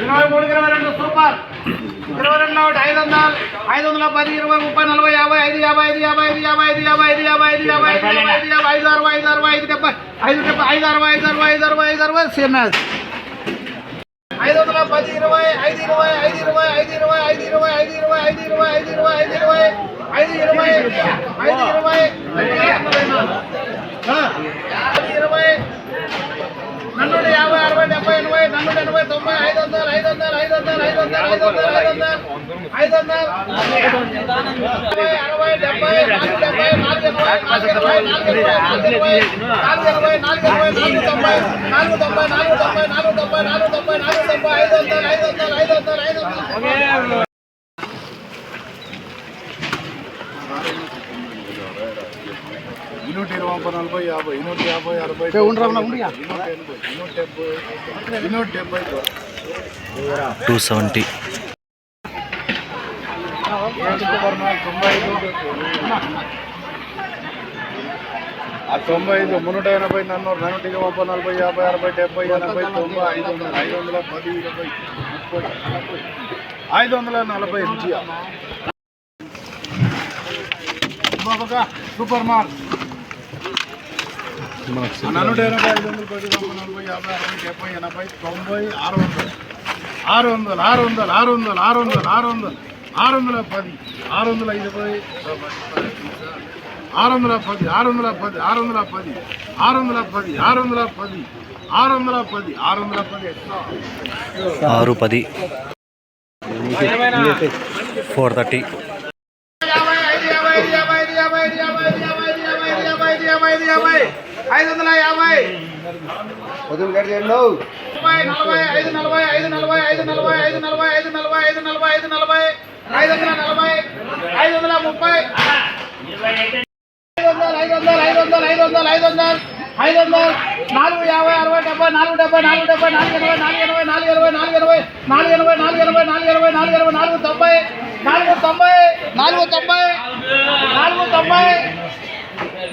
ఇరవై మూడు ఇరవై రెండు సూపర్ ఇరవై రెండు ఒకటి ఐదు వందలు ఐదు వందల పది ఇరవై ముప్పై నలభై యాభై ఐదు యాభై ఐదు యాభై ఐదు యాభై ఐదు యాభై ఐదు యాభై ఐదు యాభై ఐదు యాభై ఐదు యాభై ఐదు అరవై ఐదు అరవై ఐదు డెబ్బై ఐదు డెబ్బై ఐదు అరవై ఐదు అరవై ఐదు అరవై ఐదు అరవై సేమ్ మ్యాచ్ ఐదు వందల పది ఇరవై ఐదు ఇరవై ఐదు ఇరవై ఐదు ఇరవై ఐదు ఇరవై ఐదు ఇరవై ఐదు ఇరవై ఐదు ఇరవై ఐదు ఇరవై ఐదు ఇరవై ఐదు ఇరవై ఐదు ఇరవై నన్ను యాభై అరవై డెబ్బై ఎనభై నన్ను ఎనభై తొంభై ఐదు వందలు ఐదు వందలు ఐదు వందలు ఐదు వందలు ఐదు వందలు ఐదు వందలు ఐదు వందలు అరవై అరవై డెబ్బై నాలుగు డెబ్బై నాలుగు ఎనభై నాలుగు ఎనభై నాలుగు ఎనభై నాలుగు ఎనభై నాలుగు ఎనభై నాలుగు ఎనభై నాలుగు తొంభై నాలుగు తొంభై నాలుగు తొంభై నాలుగు తొంభై నాలుగు తొంభై నాలుగు తొంభై ఐదు వందలు ఐదు వందలు ఐదు వందలు ఐదు వందలు ఇన్నూట ఇరవై ముప్పై నలభై యాభై ఇన్నూట యాభై అరవై ఇన్నూట డెబ్బై టూ సెవెంటీ ఆ తొంభై ఐదు మున్నూట ఎనభై నన్ను నూట ఇరవై ముప్పై నలభై యాభై అరవై డెబ్బై ఎనభై తొంభై ఐదు వందలు ఐదు వందల పది ఇరవై ముప్పై నలభై ఐదు వందల నలభై సూపర్ మార్క్ నూట ఎనభై ఐదు వందలు పది నలభై యాభై అరవై డెబ్బై ఎనభై తొంభై ఆరు వందలు ఆరు వందలు ఆరు వందలు ఆరు వందలు ఆరు వందలు ఆరు వందలు ఆరు వందల పది ఆరు వందల ఇరవై ఆరు వందల పది ఆరు వందల పది ఆరు వందల పది ఆరు వందల పది ఆరు వందల పది ఆరు వందల పది ఆరు వందల పది ఆరు పది ఫోర్ థర్టీ ఐదు వందల యాభై. ముప్పై నలభై ఐదు నలభై ఐదు నలభై ఐదు నలభై ఐదు నలభై ఐదు నలభై ఐదు నలభై ఐదు నలభై ఐదు వందల నలభై ఐదు వందల ముప్పై ఐదు వందలు ఐదు వందలు ఐదు వందలు ఐదు వందలు ఐదు వందలు ఐదు వందలు నాలుగు యాభై అరవై డెబ్బై నాలుగు డెబ్బై నాలుగు డెబ్బై నాలుగు ఎనభై నాలుగు ఎనభై నాలుగు ఎనభై నాలుగు ఎనభై నాలుగు ఎనభై నాలుగు ఎనభై నాలుగు ఎనభై నాలుగు ఎనభై నాలుగు తొంభై నాలుగు తొంభై నాలుగు తొంభై నాలుగు తొంభై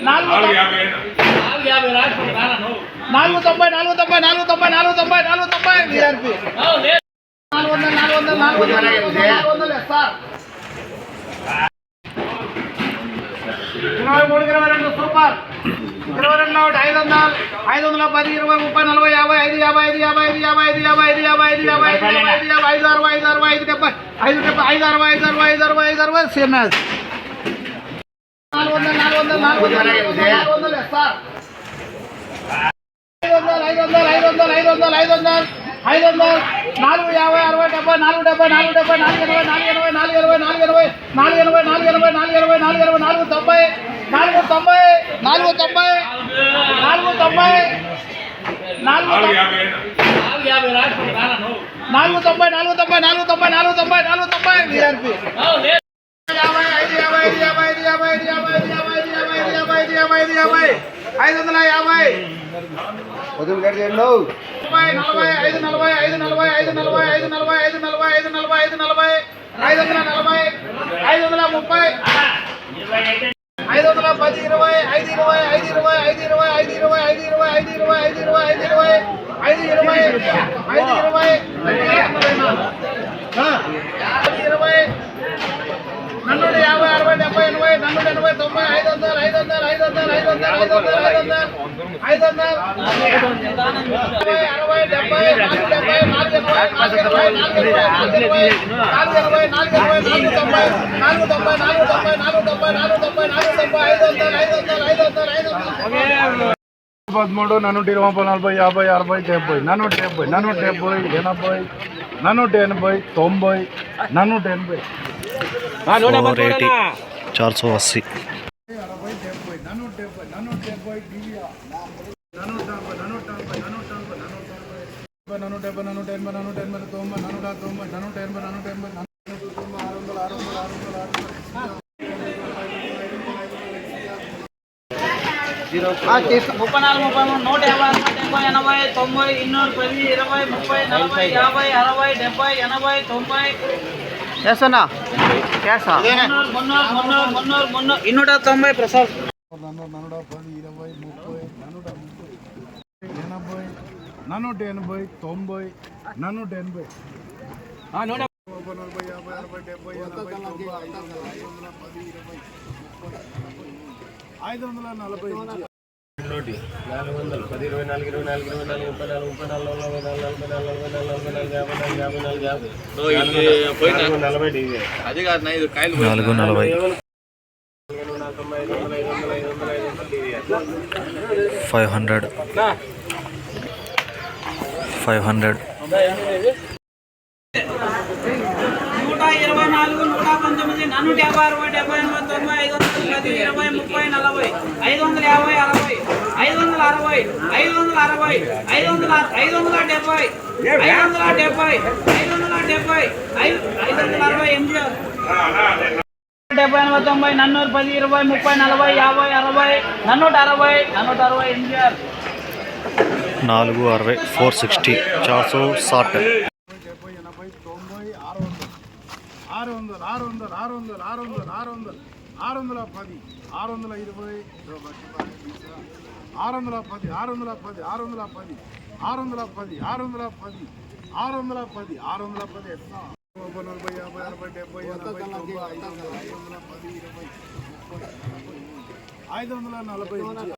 నాలుగు నాలుగు తొంభై నాలుగు తొంభై నాలుగు తొంభై నాలుగు తొంభై నాలుగు తొంభై విఆర్పి నాలుగు వందలు నాలుగు వందలు నాలుగు వందలు నాలుగు వందలు సార్. ఇరవై మూడు ఇరవై రెండు సూపర్. ఇరవై రెండు ఒకటి ఐదు వందలు ఐదు వందల పది ఇరవై ముప్పై నలభై యాభై ఐదు యాభై ఐదు యాభై ఐదు యాభై ఐదు యాభై ఐదు యాభై ఐదు యాభై ఐదు యాభై ఐదు యాభై ఐదు అరవై ఐదు అరవై ఐదు డెబ్బై ఐదు డెబ్బై ఐదు అరవై ఐదు అరవై ఐదు అరవై ఐదు అరవై సేమ్ నాలుగు వందలు నాలుగు వందలు నాలుగు వందలు నాలుగు వందలు సార్ ఐదు వందలు ఐదు వందలు ఐదు వందలు ఐదు వందలు ఐదు వందలు నాలుగు యాభై అరవై డెబ్బై నాలుగు డెబ్బై నాలుగు డెబ్బై నాలుగు ఎనభై నాలుగు ఎనభై నాలుగు ఎనభై నాలుగు ఎనభై నాలుగు ఎనభై నాలుగు ఎనభై నాలుగు ఎనభై నాలుగు ఎనభై నాలుగు తొంభై నాలుగు తొంభై నాలుగు తొంభై నాలుగు తొంభై నాలుగు నాలుగు తొంభై నాలుగు తొంభై. నాలుగు తొంభై నాలుగు తొంభై నాలుగు తొంభై. విఆర్పి ఐదు యాభై ఐదు యాభై ఐదు యాభై ఐదు యాభై ఐదు యాభై ఐదు యాభై ఐదు యాభై ఐదు యాభై ఐదు యాభై ఐదు వందల యాభై ముప్పై నలభై ఐదు నలభై ఐదు నలభై ఐదు నలభై ఐదు నలభై ఐదు నలభై ఐదు నలభై ఐదు నలభై ఐదు వందల నలభై ఐదు వందల ముప్పై ఐదు వందల పది ఇరవై ఐదు ఇరవై ఐదు ఇరవై ఐదు ఇరవై ఐదు ఇరవై ఐదు ఇరవై ఐదు ఇరవై ఐదు ఇరవై ఐదు ఇరవై ఐదు ఇరవై ఐదు ఇరవై ఐదు ఇరవై నన్ను యాభై అరవై డెబ్బై ఎనభై నన్ను ఎనభై తొంభై ఐదు వందలు ఐదు వందలు ఐదు వందలు ఐదు వందలు ఐదు వందలు ఐదు వందలు ఐదు వందలు అరవై అరవై డెబ్బై నాలుగు డెబ్బై నాలుగు ఎనభై నాలుగు ఎనభై నాలుగు ఎనభై నాలుగు తొంభై నాలుగు తొంభై నాలుగు తొంభై నాలుగు తొంభై నాలుగు తొంభై నాలుగు తొంభై ఐదు వందలు ఐదు వందలు ఐదు వందలు ఐదు వందలు పదమూడు నూట ఇరవై ముప్పై నలభై యాభై అరవై డెబ్బై. నూట డెబ్బై నూట డెబ్బై ఎనభై నూట ఎనభై తొంభై నూట ఎనభై చార్ సో అస్సీ అరవై డెబ్బై నన్నూట డెబ్బై నన్నూట డెబ్బై డివిఆర్ నన్నూట నలభై నన్నూట నలభై నన్నూట నలభై నన్నూట నలభై నన్నూట ఎనభై నన్నూట ఎనభై తొంభై తొంభై ఎనభై ఎనభై తొంభై ఆరు ఆరు ఆరు ఆరు ముప్పై నాలుగు ముప్పై మూడు నూట యాభై డెబ్బై ఎనభై తొంభై ఇన్నూరు పది ఇరవై ముప్పై నలభై యాభై అరవై డెబ్బై ఎనభై తొంభై చేస్తున్నా చేస్తా మున్నూరు మున్నూరు మున్నూరు మున్నూరు మున్నూరు ఇన్నూట తొంభై ప్రసాద్ పది ఇరవై ముప్పై నన్నూట ముప్పై ఎనభై నన్నూట ఎనభై తొంభై నన్నూట ఎనభై. నలభై నలభై యాభై అరవై డెబ్బై ఎనభై తొంభై ఐదు వందల ఐదు వందల పది ఇరవై ముప్పై ఐదు వందల నలభై. నోటి నాలుగు వందలు పది ఇరవై నాలుగు ఇరవై నాలుగు ఇరవై నాలుగు ముప్పై నాలుగు ముప్పై నాలుగు నలభై నాలుగు నలభై నాలుగు నలభై నాలుగు నలభై నాలుగు యాభై నాలుగు యాభై నాలుగు యాభై నలభై అది కాదు నా ఇది కాయలు నాలుగు నలభై తొంభై ఐదు వందల ఐదు వందల ఐదు వందల ఐదు వందల D V five hundred five hundred నూట ఇరవై నాలుగు నూట పంతొమ్మిది నూట యాభై అరవై డెబ్బై ఎనభై తొంభై ఐదు వందల పది ఇరవై ముప్పై నలభై ఐదు వందల యాభై అరవై ఐదు వందల అరవై ఐదు వందల అరవై ఐదు వందల ఐదు వందల డెబ్బై ఐదు వందల డెబ్బై ఐదు వందల డెబ్బై ఐదు ఐదు వందల అరవై ఎనిమిది డెబ్బై ఎనభై తొంభై నన్నూరు పది ఇరవై ముప్పై నలభై యాభై అరవై నన్నూట అరవై నన్నూట అరవై ఎంజీఆర్ నాలుగు అరవై ఫోర్ సిక్స్టీ చార్ సో సాట్ డెబ్బై ఎనభై తొంభై ఆరు వందలు ఆరు వందలు ఆరు వందలు ఆరు వందలు ఆరు వందలు ఆరు వందలు ఆరు వందల పది ఆరు వందల ఇరవై ఆరు వందల పది ఆరు వందల పది ఆరు వందల పది ఆరు వందల పది ఆరు వందల పది ఆరు వందల పది ఆరు వందల పది ముప్పై నలభై యాభై అరవై డెబ్బై ఎనభై తొంభై ఐదు వందల ఐదు వందల పది ఇరవై ముప్పై నలభై ఐదు వందల నలభై. నుంచి